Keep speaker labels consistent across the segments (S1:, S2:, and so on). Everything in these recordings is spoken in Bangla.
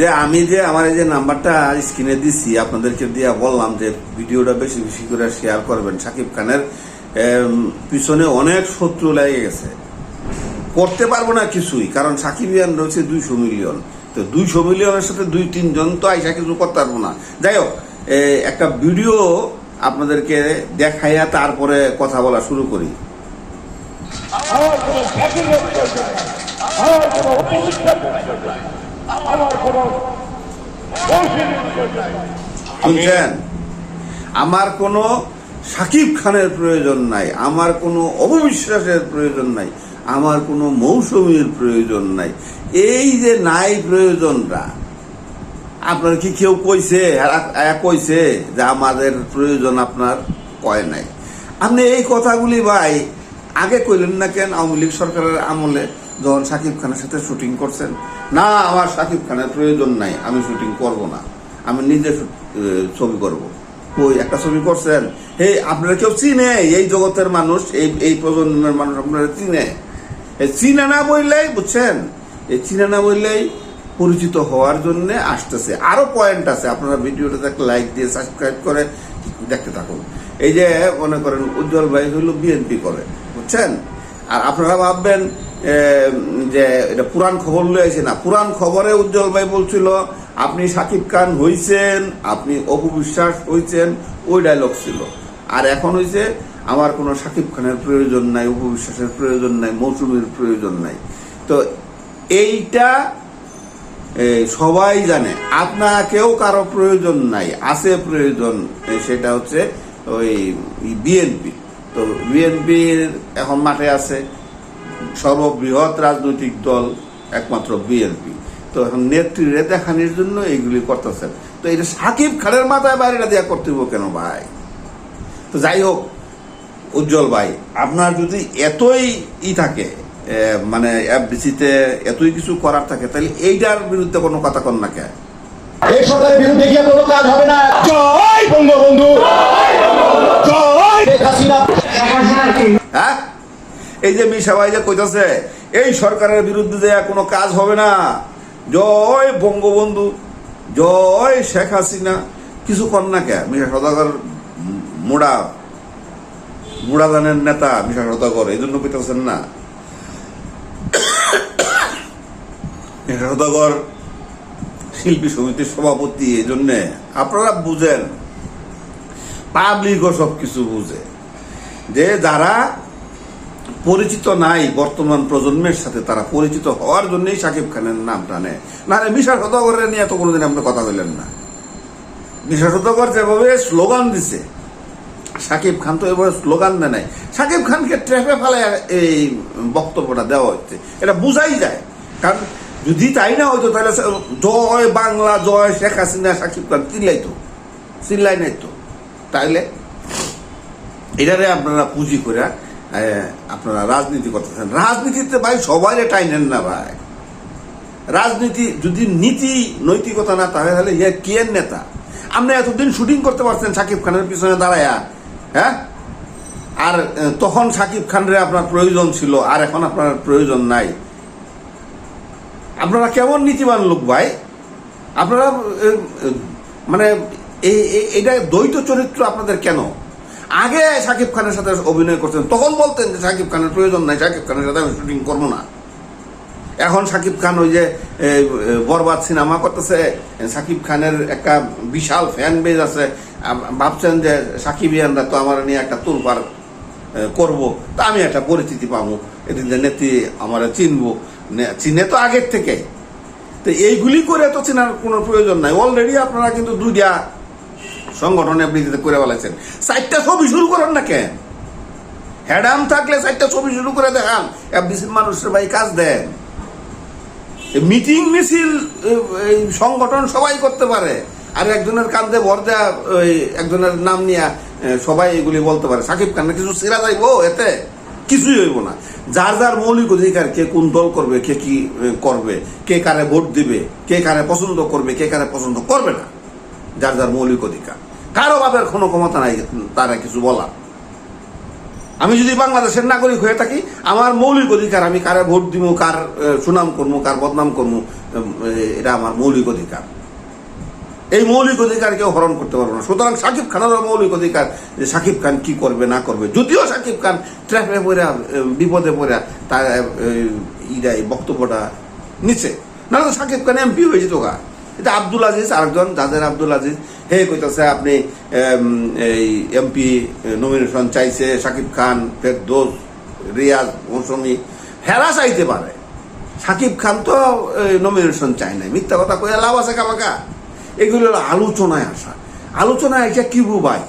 S1: যে আমি যে আমার এই যে নাম্বারটা স্ক্রিনে দিছি, আপনাদেরকে দিয়ে বললাম যে ভিডিওটা বেশি বেশি করে শেয়ার করবেন। সাকিব খানের পিছনে অনেক শত্রু লেগে গেছে। করতে পারব না কিছুই, কারণ সাকিব ইয়ান রয়েছে দুইশো মিলিয়ন তো দুইশো মিলিয়নের সাথে দুই তিনজন তো আইসা কিছু করতে পারব না। যাই হোক একটা ভিডিও আপনাদেরকে দেখাইয়া তারপরে কথা বলা শুরু করি। শুনছেন, আমার কোনো সাকিব খানের প্রয়োজন নাই, আমার কোনো অববিশ্বাসের প্রয়োজন নাই, আমার কোনো মৌসুমীর প্রয়োজন নাই। এই যে নাই প্রয়োজনটা, আপনার কি কেউ কইছে কইছে যে আমাদের প্রয়োজন আপনার কয় নাই? আপনি এই কথাগুলি ভাই আগে কইলেন না কেন আওয়ামী লীগ সরকারের আমলে? যখন সাকিব খানের সাথে শুটিং করছেন, না, আমার সাকিব খানের প্রয়োজন নাই, আমি শুটিং করব না। আমি নিজে ছবি করব। ওই একটা ছবি করছেন? হে, আপনারা কেউ চিনে? এই জগতের মানুষ, এই এই প্রজন্মের মানুষ আপনারা চিনে? চিনে না বললেই, বুঝছেন? এই চিনে না বললেই পরিচিত হওয়ার জন্য আসতেছে। আরও পয়েন্ট আছে, আপনারা ভিডিওটা দেখে লাইক দিয়ে সাবস্ক্রাইব করে দেখতে থাকুন। এই যে, মনে করেন, উজ্জ্বল ভাই হইল বিএনপি করে, বুঝছেন? আর আপনারা ভাববেন যে এটা পুরান খবর লয়েছে না পুরান খবরে উজ্জ্বল ভাই বলছিল, আপনি সাকিব খান হইছেন, আপনি অপু বিশ্বাস হইছেন ওই ডায়লগ ছিল। আর এখন হইছে, আমার কোনো সাকিব খানের প্রয়োজন নাই, অপু বিশ্বাসের প্রয়োজন নাই, মৌসুমীর প্রয়োজন নাই। তো এইটা সবাই জানে। আপনাকেও কারও প্রয়োজন নাই, আছে প্রয়োজন সেটা হচ্ছে ওই বিএনপি। তো বিএনপির এখন মাঠে আছে সর্ববৃহৎ রাজনৈতিক দল একমাত্র বিএনপি তো এখন নেত্রীরে দেখানোর জন্য এইগুলি করতেছেন তো এটা সাকিব খানের মাথায় বাইরেটা দেওয়া করতে হইব কেন ভাই? তো যাই হোক উজ্জ্বল ভাই আপনার যদি এতই ই থাকে মানে এফডিসিতে এতই কিছু করার থাকে তাহলে এইটার বিরুদ্ধে কোনো কথা কন না কেন
S2: এই সরকারের বিরুদ্ধে গিয়ে কোনো কাজ হবে না। জয় বঙ্গবন্ধু! জয়! শেখ হাসিনা
S1: হ্যাঁ? এই যে মিশা ভাই যে কইতাছে, এই সরকারের বিরুদ্ধে যে কোনো কাজ হবে না। জয় বঙ্গবন্ধু, জয় শেখ হাসিনা। কিছু কর না কে? মিশা সদাগর মুড়া, মুড়াদানের নেতা মিশা সদাগর, এই জন্য কইতাছেন না। মিশা সদাগর শিল্পী সমিতির সভাপতি, এই জন্যে আপনারা বুঝেন, পাবলিকও সব কিছু বুঝে। যে যারা পরিচিত নাই বর্তমান প্রজন্মের সাথে, তারা পরিচিত হওয়ার জন্যই সাকিব খানের নাম টানে। না রে, মিশা সদাগরের নিয়ে তো কোনোদিন আপনি কথা বললেন না। মিশা সদাগর যেভাবে স্লোগান দিছে, সাকিব খান তো এভাবে স্লোগান দেয় নাই। সাকিব খানকে ট্র্যাপে ফেলে এই বক্তব্যটা দেওয়া হচ্ছে। এটা বুঝাই যায়। কারণ যদি তাই না হয়তো তাহলে জয় বাংলা, জয় শেখ হাসিনা, সাকিব খান চিল্লাই তো চিল্লাই নাই তো তাইলে এটারে আপনারা পুঁজি করে আপনারা রাজনীতি করতেছেন। রাজনীতিতে ভাই সবাই টাইনেন না ভাই। রাজনীতি যদি নীতি, নৈতিকতা না, তাহলে ইয়ে কে নেতা? আপনি এতদিন শুটিং করতে পারছেন সাকিব খানের পিছনে দাঁড়ায়া হ্যাঁ? আর তখন সাকিব খানরে আপনার প্রয়োজন ছিল, আর এখন আপনার প্রয়োজন নাই। আপনারা কেমন নীতিবান লোক ভাই? আপনারা মানে এটা দ্বৈত চরিত্র আপনাদের কেন? আগে সাকিব খানের সাথে অভিনয় করতেন তখন বলতেন যে সাকিব খানের প্রয়োজন নাই, সাকিব খানের সাথে আমি শুটিং করব না। এখন সাকিব খান ওই যে বরবাদ সিনেমা করতেছে, সাকিব খানের একটা বিশাল ফ্যান বেজ আছে। ভাবছেন যে সাকিব ইয়ানরা তো আমার নিয়ে একটা তুলপার করব, তা আমি একটা পরিচিতি পাবো, এদিন নেত্রী আমার চিনবো। চিনে তো আগের থেকে। তো এইগুলি করে তো চেনার কোনো প্রয়োজন নাই। অলরেডি আপনারা কিন্তু দুইটা সংগঠনে বৃদ্ধিতে করে বলেছেন চারটা ছবি শুরু করেন না কেন? হ্যাডাম থাকলে চারটা ছবি শুরু করে দেখান। এফডিসির মানুষের ভাই কাজ দেন। মিটিং মিছিল সংগঠন সবাই করতে পারে। আর একজনের কান্দে ভর দেয়া, ওই একজনের নাম নিয়ে সবাই এগুলি বলতে পারে। সাকিব খান কিছু সিরা যাইব এতে? কিছুই হইব না। যার যার মৌলিক অধিকার, কে কোন দল করবে, কে কি করবে, কে কারে ভোট দিবে, কে কারে পছন্দ করবে, কে কারে পছন্দ করবে না। যার যার মৌলিক অধিকার। কারও বাপের কোনো ক্ষমতা নাই তারা কিছু বলার। আমি যদি বাংলাদেশের নাগরিক হয়ে থাকি, আমার মৌলিক অধিকার আমি কারে ভোট দিব কার সুনাম করব কার বদনাম করব এটা আমার মৌলিক অধিকার। এই মৌলিক অধিকার কেউ হরণ করতে পারবে না। সুতরাং সাকিব খানেরও মৌলিক অধিকার যে সাকিব খান কি করবে, না করবে। যদিও সাকিব খান ট্র্যাপে পড়ে বিপদে পড়ে, তার ইটা এই বক্তব্যটা নিচ্ছে না তো সাকিব খান এমপি হয়ে যেত গা। এটা আব্দুল আজিজ, আরেকজন যাদের আব্দুল আজিজ হে কইতাছে আপনি এই এমপি নমিনেশন চাইছে সাকিব খান ফেরদোস রিয়াজ মৌসুমি হেরা চাইতে পারে সাকিব খান তো নমিনেশন চাই নাই মিথ্যা কথা কয়ে লাভ আছে কামাকা এগুলো আলোচনায় আসা আলোচনায় এটা কি ভাই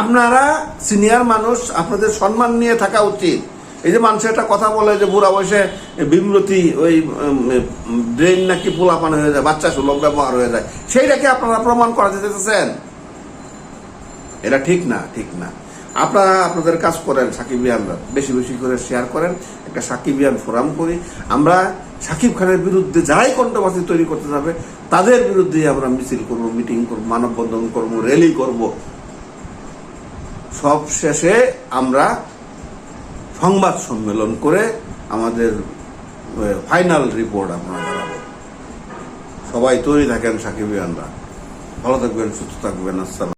S1: আপনারা সিনিয়র মানুষ আপনাদের সম্মান নিয়ে থাকা উচিত এই যে মানুষ একটা কথা বলে যে বুড়া বয়সে বিমরতি, ওই ব্রেন নাকি পোলাপান হয়ে যায়, বাচ্চা সুলভ ব্যবহার হয়ে যায়। সেইটাকে আপনারা প্রমাণ করা যেতেছেন এটা ঠিক না ঠিক না। আপনারা আপনাদের কাজ করেন সাকিবিয়ানরা বেশি বেশি করে শেয়ার করেন। একটা সাকিবিয়ান ফোরাম করি। আমরা সাকিব খানের বিরুদ্ধে যারাই কন্ট্রোভার্সি তৈরি করতে যাবে, তাদের বিরুদ্ধে আমরা মিছিল করব মিটিং করব, মানববন্ধন করব র্যালি করব। সব শেষে আমরা সংবাদ সম্মেলন করে আমাদের ফাইনাল রিপোর্ট আপনারা জানাব। সবাই তৈরি থাকেন সাকিবিয়ানরা ভালো থাকবেন, সুস্থ থাকবেন, আসসালাম